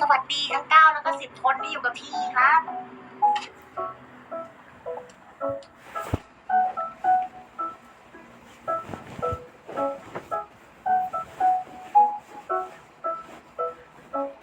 สวัสดีทั้งเก้าแล้วก็สิบคนที่อยู่กับพี่ครับ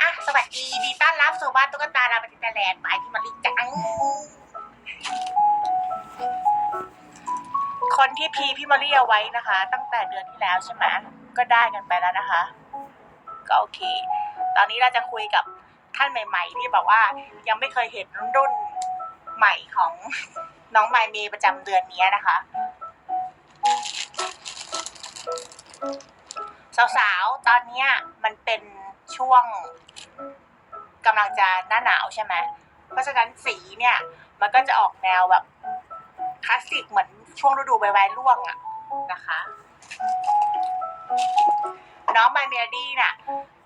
อะสวัสดีดีต้อนรับสู่บ้านตุ๊กตาดาวปฏิแลนด์บายพี่มาริจัง คนที่พีพี่มารีเอาไว้นะคะ ตั้งแต่เดือนที่แล้วใช่ไหมก็ได้กันไปแล้วนะคะ ก็โอเค ตอนนี้เราจะคุยกับท่านใหม่ ๆ ที่บอกว่ายังไม่เคยเห็นรุ่นใหม่ของน้องไมเมย์ประจำเดือนนี้นะคะ สาวๆ ตอนนี้มันเป็นช่วงกำลังจะหน้าหนาวใช่ไหม เพราะฉะนั้นสีเนี่ย มันก็จะออกแนวแบบคลาสสิกเหมือนช่วงฤดูใบไม้ร่วงอะนะคะ น้องไมเมลดี้น่ะ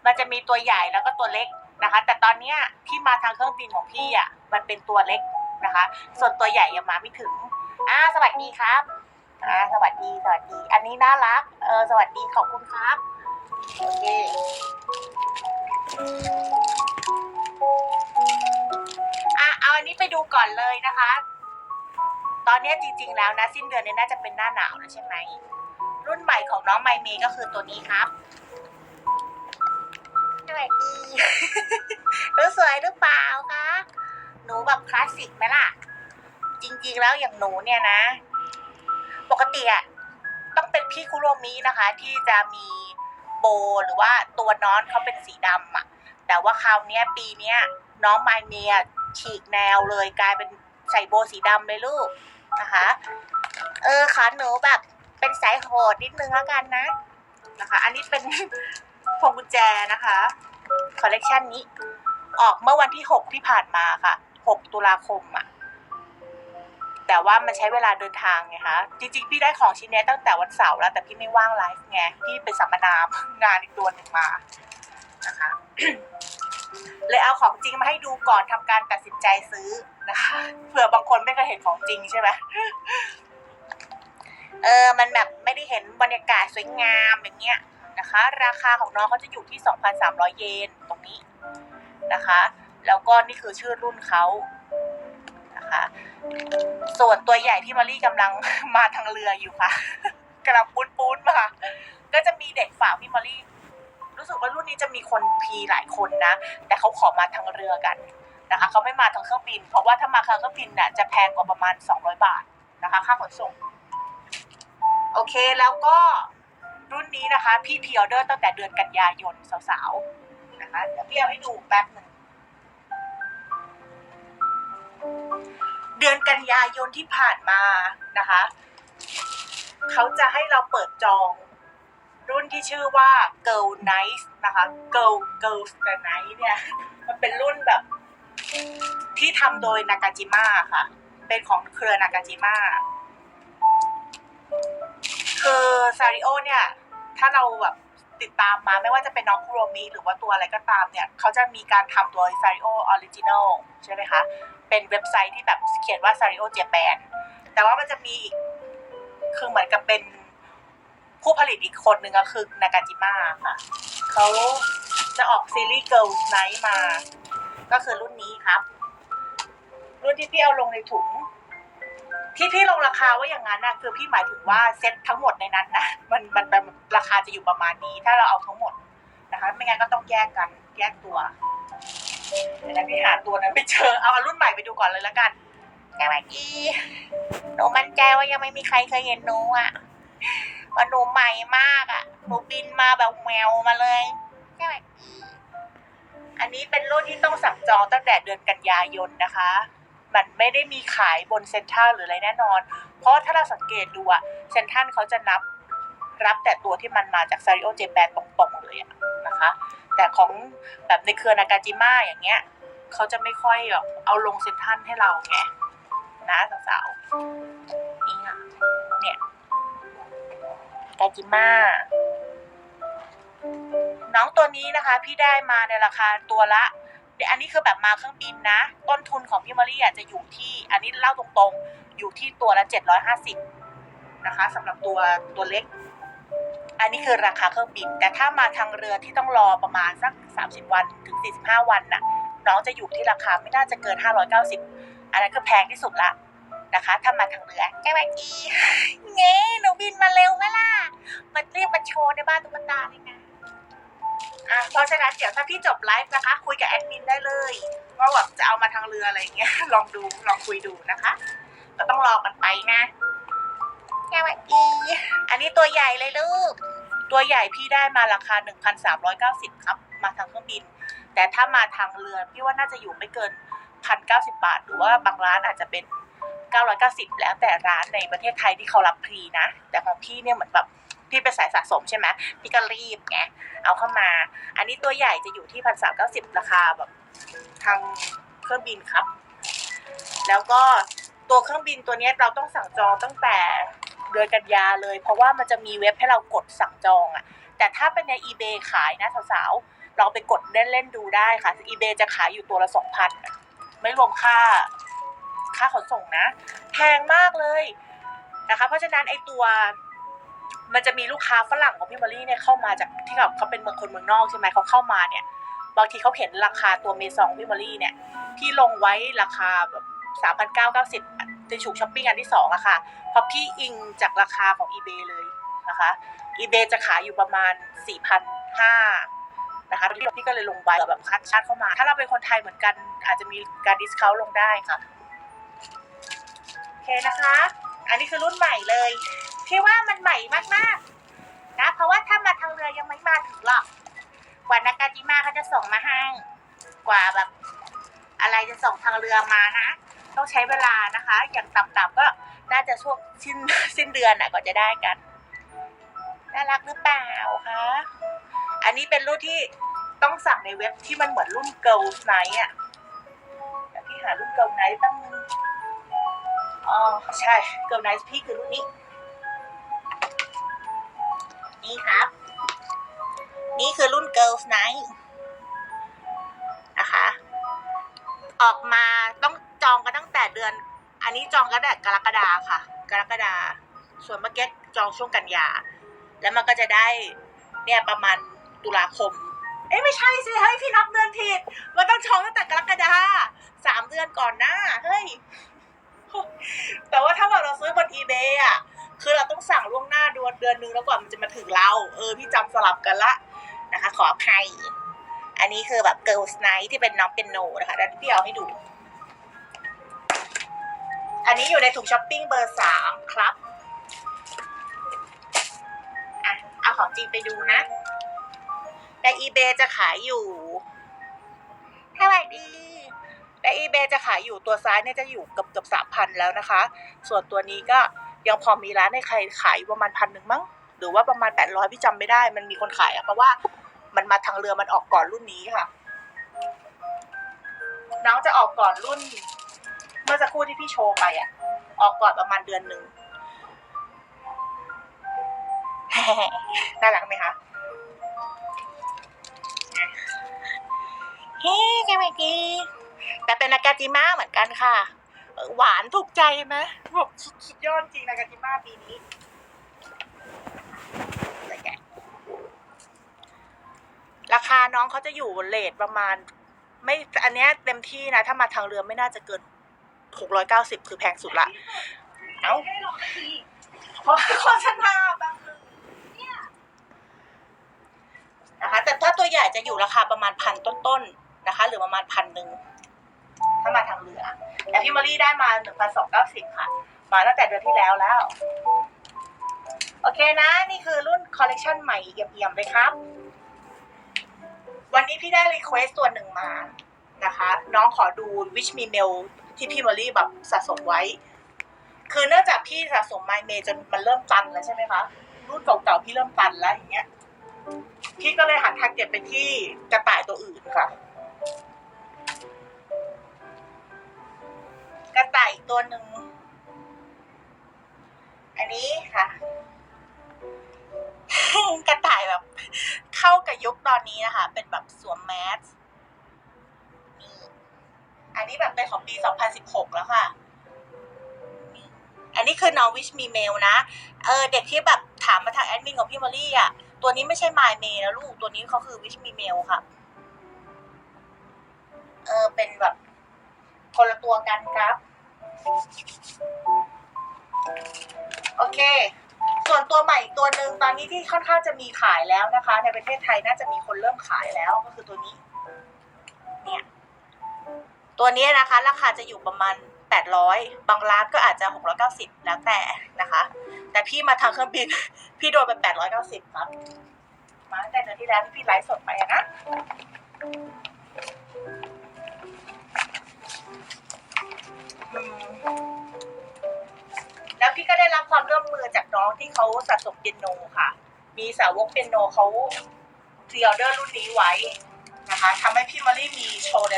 มันจะมีตัวใหญ่แล้วก็ตัวเล็กนะคะ แต่ตอนเนี้ยที่มาทางเครื่องบินของพี่อะมันเป็นตัวเล็กนะคะ ส่วนตัวใหญ่ยังมาไม่ถึงอ่าสวัสดีครับอ่าสวัสดีสวัสดี อันนี้น่ารักเออสวัสดีขอบคุณครับโอเคอะเอาอันนี้ไปดูก่อนเลยนะคะ ตอนนี้จริง ๆ แล้วนะ สิ้นเดือนนี้น่าจะเป็นหน้าหนาวแล้วใช่ไหมรุ่นใหม่ของน้องไมเมก็คือตัวนี้ครับ สวัสดีรู้สวยหรือเปล่าคะ หนูแบบคลาสสิกไหมล่ะ จริงๆแล้วอย่างหนูเนี่ยนะ ปกติอะต้องเป็นพี่คุโรมินะคะ ที่จะมีโบหรือว่าตัวน้องเขาเป็นสีดำอะแต่ว่าคราวนี้ปีเนี้ยน้องไมเมียฉีกแนวเลยกลายเป็นใส่โบสีดำเลยลูกนะคะ เออขาหนูแบบเป็นสายโหดนิดนึงแล้วกันนะนะคะ อันนี้เป็น พวงกุญแจนะคะคอลเลกชันนี้ ออกเมื่อวันที่ 6 ที่ผ่านมาค่ะ 6 ตุลาคมอะแต่ว่ามันใช้เวลาเดินทางไงคะ จริงๆ พี่ได้ของชิ้นนี้ตั้งแต่วันเสาร์แล้ว แต่พี่ไม่ว่างไลฟ์ไง พี่ไปสัมมนางานอีกตัวหนึ่งมานะคะเลยเอาของจริงมาให้ดูก่อนทำการตัดสินใจซื้อนะคะเผื่อบางคนไม่เคยเห็นของจริงใช่ไหมเออ มันแบบไม่ได้เห็นบรรยากาศสวยงามอย่างเงี้ย นะคะ ราคาของน้องเขาจะอยู่ที่ 2,300 เยนตรงนี้นะคะ แล้วก็นี่คือชื่อรุ่นเขานะคะ ส่วนตัวใหญ่ที่มารี่กำลังมาทางเรืออยู่ค่ะกำลังปูนปูนๆมาก็จะมีเด็กฝากพี่มารี่รู้สึกว่ารุ่นนี้จะมีคนพีหลายคนนะ แต่เขาขอมาทางเรือกันนะคะเขาไม่มาทางเครื่องบิน เพราะว่าถ้ามาทางเครื่องบินน่ะจะแพงกว่าประมาณ 200 บาทนะคะ ค่าขนส่ง โอเคแล้วก็ รุ่นนี้นะคะ พี่พีออเดอร์ตั้งแต่เดือนกันยายนสาวๆนะคะเดี๋ยวพี่เอาให้ดูแป๊บหนึ่งเดือนกันยายนที่ผ่านมานะคะ เขาจะให้เราเปิดจอง รุ่นที่ชื่อว่า Girl Nice นะคะ Girl Girls the Night เนี่ย มันเป็นรุ่นแบบที่ทำโดยนากาจิมะค่ะ เป็นของเครือนากาจิมะคือซาริโอเนี่ย ถ้าเราแบบติดตามมาไม่ว่าจะเป็นน้องคุโรมิหรือว่าตัวอะไรก็ตามเนี่ย เขาจะมีการทำโดยซาริโอออริจินอลใช่ไหมคะ เป็นเว็บไซต์ที่แบบเขียนว่าซาริโอเจแปนแต่ว่ามันจะมีอีก คือเหมือนกับเป็นผู้ผลิตอีกคนหนึ่งก็คือนากาจิมะค่ะ เขาจะออกซีรีส์ Girls Night มา ก็คือรุ่นนี้ครับ รุ่นที่พี่เอาลงในถุง ที่พี่ลงราคาว่าอย่างนั้นนะคือพี่หมายถึงว่าเซ็ตทั้งหมดในนั้นนะมันมันราคาจะอยู่ประมาณนี้ ถ้าเราเอาทั้งหมดนะคะ ไม่งั้นก็ต้องแยกกันแยกตัวเดี๋ยวนะพี่หาตัวนั้นไปเจอเอารุ่นใหม่ไปดูก่อนเลยละกันสวัสดีหนูมั่นใจว่ายังไม่มีใครเคยเห็นหนูอะว่าหนูใหม่มากอะหนูบินมาแบบแมวมาเลยสวัสดีอันนี้เป็นรุ่นที่ต้องสั่งจองตั้งแต่เดือนกันยายนนะคะ มันไม่ได้มีขายบนเซ็นทรัลหรืออะไรแน่นอน เพราะถ้าเราสังเกตดูอะเซ็นทรัลเขาจะนับรับแต่ตัวที่มันมาจากซาริโอเจแปนตรงๆเลยอะนะคะ แต่ของแบบในเครือนากาจิมะอย่างเงี้ยเขาจะไม่ค่อยแบบเอาลงเซ็นทรัลให้เราไงนะสาวๆนี่ค่ะเนี่ยกาจิมะน้องตัวนี้นะคะ พี่ได้มาในราคาตัวละ ดี๋ยวอันนี้คือแบบมาเครื่องบินนะ ต้นทุนของพี่มารีอะจะอยู่ที่ อันนี้เล่าตรงๆ อยู่ที่ตัวละเจ็ดร้อยห้าสิบนะคะสำหรับตัวตัวเล็ก อันนี้คือราคาเครื่องบิน แต่ถ้ามาทางเรือที่ต้องรอประมาณสัก30วันถึง45วันน่ะ น้องจะอยู่ที่ราคาไม่น่าจะเกิน590อันนั้นคือแพงที่สุดละนะคะถ้ามาทางเรือแกแวกีเงี้หนูบินมาเร็วไหมล่ะ มันเรียกมาโชว์ในบ้านตุ๊กตาเลยนะ อะเพราะฉะนั้นเดี๋ยวถ้าพี่จบไลฟ์นะคะ คุยกับแอดมินได้เลยว่าแบบจะเอามาทางเรืออะไรเงี้ย ลองดูลองคุยดูนะคะก็ต้องรอกันไปนะแกแวกีอันนี้ตัวใหญ่เลยลูก ตัวใหญ่พี่ได้มาราคา 1,390 ครับ มาทางเครื่องบิน แต่ถ้ามาทางเรือพี่ว่าน่าจะอยู่ไม่เกิน 1,090 บาท หรือว่าบางร้านอาจจะเป็น 990 แล้วแต่ร้านในประเทศไทยที่เขารับพรีนะ แต่ของพี่เนี่ยเหมือนแบบ พี่เป็นสายสะสมใช่ไหมพี่ก็รีบไงเอาเข้ามา อันนี้ตัวใหญ่จะอยู่ที่1,390ราคาแบบทางเครื่องบินครับ แล้วก็ตัวเครื่องบินตัวนี้เราต้องสั่งจองตั้งแต่เดือนกันยาเลย เพราะว่ามันจะมีเว็บให้เรากดสั่งจองอะแต่ถ้าเป็นใน eBay ขายนะสาวๆเราไปกดเล่นเล่นๆดูได้ค่ะ eBay จะขายอยู่ตัวละสองพันไม่รวมค่าค่าขนส่งนะ แพงมากเลยนะคะ เพราะฉะนั้นไอตัว มันจะมีลูกค้าฝรั่งของพี่มารี่เนี่ยเข้ามาจากที่แบบเขาเป็นเมืองคนเมืองนอกใช่ไหมเขาเข้ามาเนี่ยบางทีเขาเห็นราคาตัวเมซองพี่มารี่เนี่ยที่ลงไว้ราคาแบบสามพันเก้าเก้าสิบในชุกช้อปปิ้งอันที่สองอะค่ะพราะพี่อิงจากราคาของ eBay เลยนะคะ eBay จะขายอยู่ประมาณ4,500นห้านะคะพี่ก็เลยลงไปแบบคัดชาร์จเข้ามา ถ้าเราเป็นคนไทยเหมือนกันอาจจะมีการดิสคาวลงได้ค่ะ โอเคนะคะ อันนี้คือรุ่นใหม่เลย พี่ว่ามันใหม่มากๆนะ เพราะว่าถ้ามาทางเรือยังไม่มาถึงหรอกกว่านากาจิมาเขาจะส่งมาให้กว่าแบบ อะไรจะส่งทางเรือมานะ ต้องใช้เวลานะคะ อย่างต่ำๆก็น่าจะช่วงสิ้นสิ้นเดือนน่ะก็จะได้กันน่ารักหรือเปล่าคะอันนี้เป็นรุ่นที่ต้องสั่งในเว็บที่มันเหมือนรุ่น Girls Night อะแต่พี่หารุ่น Girls Night ตั้งอ๋อใช่ Girls Night พี่คือรุ่นนี้ Girls Night นะคะ ออกมาต้องจองกันตั้งแต่เดือน อันนี้จองกันแต่กรกฎาค่ะ กรกฎาส่วนเมื่อกี้จองช่วงกันยา แล้วมันก็จะได้เนี่ยประมาณตุลาคม เอ้ยไม่ใช่สิเฮ้ยพี่นับเดือนผิดมันต้องจองตั้งแต่กรกฎาสามเดือนก่อนหน้าเฮ้ยแต่ว่าถ้าแบบเราซื้อบน eBay อะ คือเราต้องสั่งล่วงหน้าเดือนเดือนนึงแล้วกว่ามันจะมาถึงเรา เออ พี่จำสลับกันละ นะคะ ขออภัย อันนี้คือแบบ Girls Night ที่เป็นน้องเป็นโนนะคะแล้วพี่เอาให้ดู อันนี้อยู่ในถุงช้อปปิ้งเบอร์สามครับอะเอาของจริงไปดูนะใน eBay จะขายอยู่เท่าไหร่ดีใน eBay จะขายอยู่ตัวซ้ายเนี่ยจะอยู่เกือบเกือบสามพันแล้วนะคะ ส่วนตัวนี้ก็ยังพอมีร้านในใครขายประมาณพันหนึ่งมั้ง หรือว่าประมาณแปดร้อยพี่จำไม่ได้ มันมีคนขายอะเพราะว่า มันมาทางเรือมันออกก่อนรุ่นนี้ค่ะ น้องจะออกก่อนรุ่น เมื่อสักครู่ที่พี่โชว์ไปอะออกก่อนประมาณเดือนหนึ่งน่ารักไหมคะเฮ้ยแกเมื่อกี้แต่เป็นนากาจิมะเหมือนกันค่ะ หวานถูกใจไหมแบบสุดยอดจริงนากาจิมะปีนี้เลยแกะราคา น้องเขาจะอยู่เลทประมาณ ไม่อันเนี้ยเต็มที่นะ ถ้ามาทางเรือไม่น่าจะเกินหกร้อยเก้าสิบคือแพงสุดละ เอ้าเพราะโฆษณาบางลือนะคะ แต่ถ้าตัวใหญ่จะอยู่ราคาประมาณพันต้นๆนะคะ หรือประมาณพันหนึ่งถ้ามาทางเรือแต่พี่มารีได้มาหนึ่งพันสองเก้าสิบค่ะ มาตั้งแต่เดือนที่แล้วแล้ว โอเคนะ นี่คือรุ่นคอลเลกชันใหม่เอี่ยมๆเลยครับ วันนี้พี่ได้รีเควสตัวหนึ่งมานะคะ น้องขอดู Wish Me Mail ที่พี่มารีแบบสะสมไว้ คือเนื่องจากพี่สะสมไมเมจนมันเริ่มตันแล้วใช่ไหมคะรุ่นเก่าๆพี่เริ่มตันแล้วอย่างเงี้ยพี่ก็เลยหันทางเก็บไปที่กระต่ายตัวอื่นค่ะ กระต่ายตัวหนึ่ง อันนี้ค่ะ กระต่ายแบบ เข้ากับยุคตอนนี้นะคะ เป็นแบบสวมแมสนี่อันนี้แบบเป็นของปี 2016 แล้วค่ะ อันนี้คือน้องวิชมีเมลนะ เออ เด็กที่แบบถามมาทางแอดมินของพี่มอลลี่อะ ตัวนี้ไม่ใช่ My May นะลูก ตัวนี้เขาคือ Wish Me Mail ค่ะ เออ เป็นแบบคนละตัวกันครับ โอเค ส่วนตัวใหม่อีกตัวหนึ่งตอนนี้ที่ค่อนข้างจะมีขายแล้วนะคะ ในประเทศไทยน่าจะมีคนเริ่มขายแล้วก็คือตัวนี้ เนี่ย ตัวนี้นะคะ ราคาจะอยู่ประมาณ 800 บางร้านก็อาจจะ 690 แล้วแต่นะคะ แต่พี่มาทางเครื่องบิน พี่โดนไป 890 ครับ มาตั้งแต่เดือนที่แล้วที่พี่ไลฟ์สดไปนะ อืม แล้วพี่ก็ได้รับความร่วมมือจากน้องที่เขาสะสมเปียโนค่ะ มีสาวกเปียโนเขาพรีออเดอร์รุ่นนี้ไว้นะคะทำให้พี่มารีมีโชว์ใน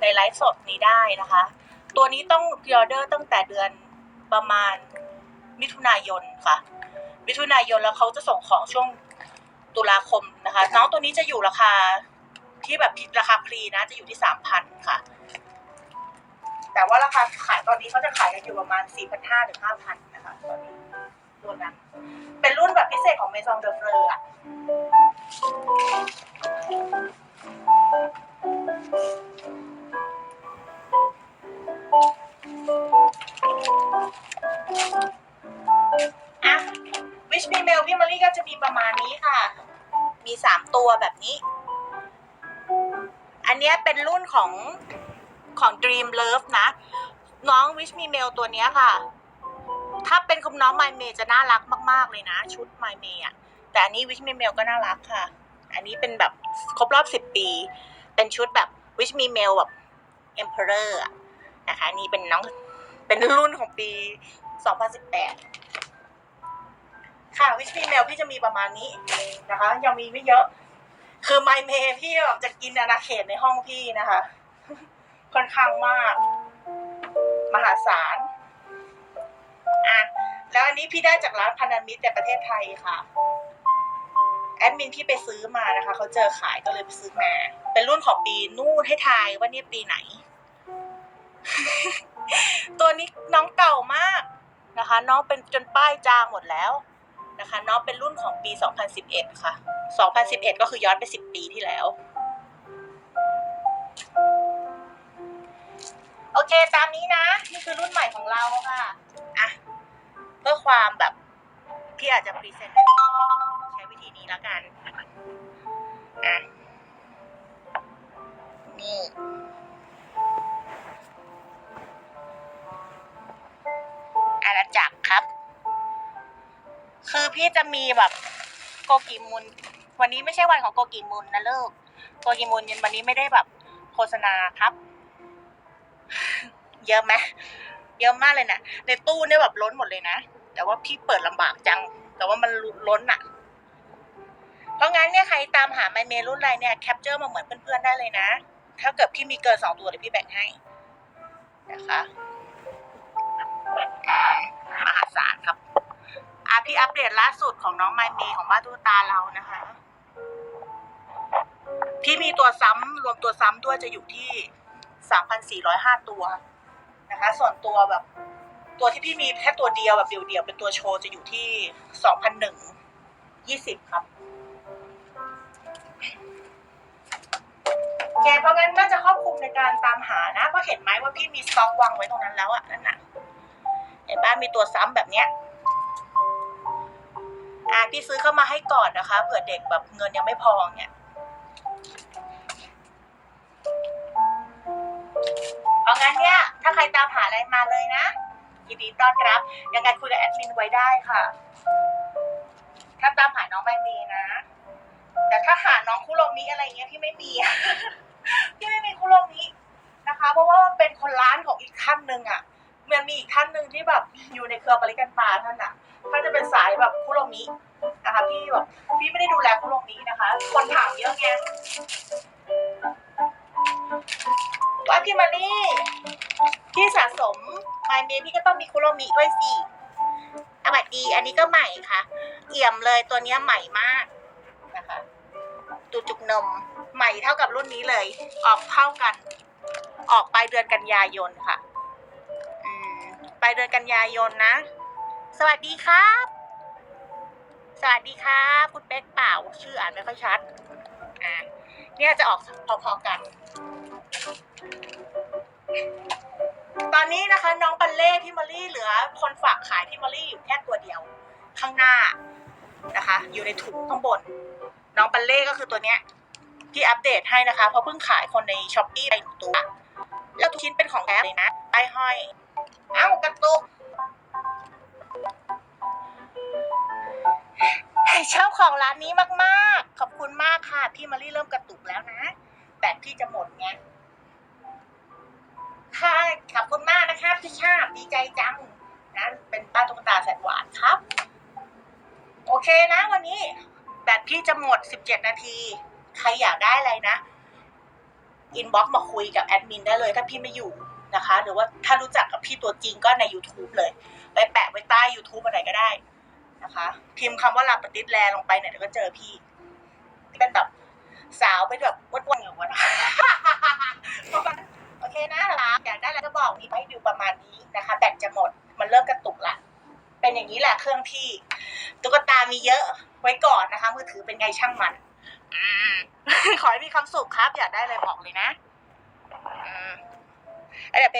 ในไลฟ์สดนี้ได้นะคะ ตัวนี้ต้องพรีออเดอร์ตั้งแต่เดือนประมาณมิถุนายนค่ะ มิถุนายนแล้วเขาจะส่งของช่วงตุลาคมนะคะ น้องตัวนี้จะอยู่ราคาที่แบบราคาพรีนะจะอยู่ที่สามพันค่ะ แต่ว่าราคาขายตอนนี้เขาจะขายกันอยู่ประมาณ 4,500ถึง5,000นะคะตอนนี้รุ่นนั้นเป็นรุ่นแบบพิเศษของเมซองเดอเฟอะอะ Wish Me Mail พี่มารีก็จะมีประมาณนี้ค่ะ มี 3 ตัวแบบนี้ อันเนี้ยเป็นรุ่นของ ของ Dream Love นะ น้อง Wish Me Mail ตัวนี้ค่ะ ถ้าเป็นคุณน้อง My May จะน่ารักมาก ๆ เลยนะ ชุด My May อะแต่อันนี้ Wish Me Mail ก็น่ารักค่ะ อันนี้เป็นแบบครบรอบ10ปี เป็นชุดแบบ Wish Me Mail แบบ Emperor อะนะคะนี่เป็นน้องเป็นรุ่นของปี 2018 ค่ะ Wish Me Mail พี่จะมีประมาณนี้นะคะ ยังมีไม่เยอะคือ My May พี่แบบจะกินอาณาเขตในห้องพี่นะคะ ค่อนข้างมาก มหาศาลอะแล้วอันนี้พี่ได้จากร้านพันธมิตรในประเทศไทยค่ะ แอดมินพี่ไปซื้อมานะคะเขาเจอขายก็เลยไปซื้อมา เป็นรุ่นของปีนู่นให้ทายว่าเนี่ยปีไหน ตัวนี้น้องเก่ามากนะคะ น้องเป็นจนป้ายจางหมดแล้วนะคะ น้องเป็นรุ่นของปี 2011 ค่ะ 2011 ก็คือย้อนไป 10 ปีที่แล้ว โอเคตามนี้นะ นี่คือรุ่นใหม่ของเราค่ะ อะ เพื่อความแบบพี่อาจจะพรีเซนต์ใช้วิธีนี้แล้วกัน อะ นี่อาณาจักรครับ คือพี่จะมีแบบโกกิมุน วันนี้ไม่ใช่วันของโกกิมุนนะลูกโกกิมุนวันนี้ไม่ได้แบบโฆษณาครับ เยอะไหมเยอะมากเลยนะในตู้เนี่ยแบบล้นหมดเลยนะ แต่ว่าพี่เปิดลำบากจัง แต่ว่ามันล้นอะเพราะงั้นเนี่ยใครตามหาไมเมรุ่นอะไรเนี่ยแคปเจอร์มาเหมือนเพื่อนๆได้เลยนะ ถ้าเกิดพี่มีเกินสองตัวเดี๋ยวพี่แบ่งให้นะคะอ่ามหาศาลครับอะพี่อัปเดตล่าสุดของน้องไมเมของบ้านตูตาเรานะคะพี่มีตัวซ้ำรวมตัวซ้ำด้วยจะอยู่ที่สามพันสี่ร้อยห้าตัว นะคะ ส่วนตัวแบบตัวที่พี่มีแค่ตัวเดียวแบบเดียวๆเป็นตัวโชว์จะอยู่ที่สองพันหนึ่งยี่สิบครับโอเคเพราะงั้นน่าจะครอบคลุมในการตามหานะเพราะเห็นไหมว่าพี่มีสต็อกวางไว้ตรงนั้นแล้วอะนั่นน่ะเห็นบ้านมีตัวซ้ำแบบเนี้ยอะพี่ซื้อเข้ามาให้ก่อนนะคะเผื่อเด็กแบบเงินยังไม่พอเนี่ย ราะงั้นเนี่ย ถ้าใครตามหาอะไรมาเลยนะ ยินดีต้อนรับ ยังไงคุยกับแอดมินไว้ได้ค่ะ ถ้าตามหาน้องไม่มีนะ แต่ถ้าหาน้องคุโรมิอะไรเงี้ยพี่ไม่มี พี่ไม่มีคุโรมินะคะ เพราะว่ามันเป็นคนร้านของอีกท่านหนึ่งอะมันมีอีกท่านหนึ่งที่แบบอยู่ในเครือปริกันปาท่านอะท่านจะเป็นสายแบบคุโรมินะคะพี่แบบพี่ไม่ได้ดูแลคุโรมินะคะ คนถามเยอะไง ว่าพี่มานี่พี่สะสมไมเมพี่ก็ต้องมีคุโรมิด้วยสิสวัสดี อันนี้ก็ใหม่ค่ะ เอี่ยมเลยตัวนี้ใหม่มากนะคะตูจุกนมใหม่เท่ากับรุ่นนี้เลย ออกเท่ากัน ออกปลายเดือนกันยายนค่ะ อืมปลายเดือนกันยายนนะ สวัสดีครับ สวัสดีครับคุณเป๊กเปล่า ชื่ออ่านไม่ค่อยชัด อ่า เนี่ยจะออกพอๆกัน ตอนนี้นะคะน้องปัลเล่พี่มอลลี่เหลือ คนฝากขายพี่มอลลี่อยู่แค่ตัวเดียว ข้างหน้านะคะ อยู่ในถุงข้างบน น้องปัลเล่ก็คือตัวเนี้ยที่อัปเดตให้นะคะเพราะเพิ่งขายคนในช้อปปี้ไปหนึ่งตัว แล้วทุกชิ้นเป็นของแท้เลยนะไอห้อย เอ้ากระตุกชอบของร้านนี้มาก ๆ ขอบคุณมากค่ะ พี่มารีเริ่มกระตุกแล้วนะ แบตพี่จะหมดไง ค่ะขอบคุณมากนะครับพี่ชาบดีใจจังนะเป็นป้าตุ๊กตาแสนหวานครับ โอเคนะ วันนี้แบตพี่จะหมด 17 นาที ใครอยากได้อะไรนะอินบ็อกมาคุยกับแอดมินได้เลย ถ้าพี่ไม่อยู่นะคะ หรือว่าถ้ารู้จักกับพี่ตัวจริงก็ใน YouTube เลย ไปแปะไว้ใต้ YouTube อะไรก็ได้นะคะ พิมพ์คำว่าลาปฏิดแลลงไปเนี่ยเดี๋ยวก็เจอพี่เป็นแบบสาวเป็นแบบอ้วนๆอย่างวันโอ เคนะล่ะอยากได้อะไรก็บอกมีให้ดูประมาณนี้นะคะ แบตจะหมดมันเริ่มกระตุกละเป็นอย่างนี้แหละเครื่องพี่ ตุ๊กตามีเยอะไว้ก่อนนะคะ มือถือเป็นไงช่างมันอืมขอให้มีความสุขครับ อยากได้อะไรบอกเลยนะอืมเดี๋ยวไป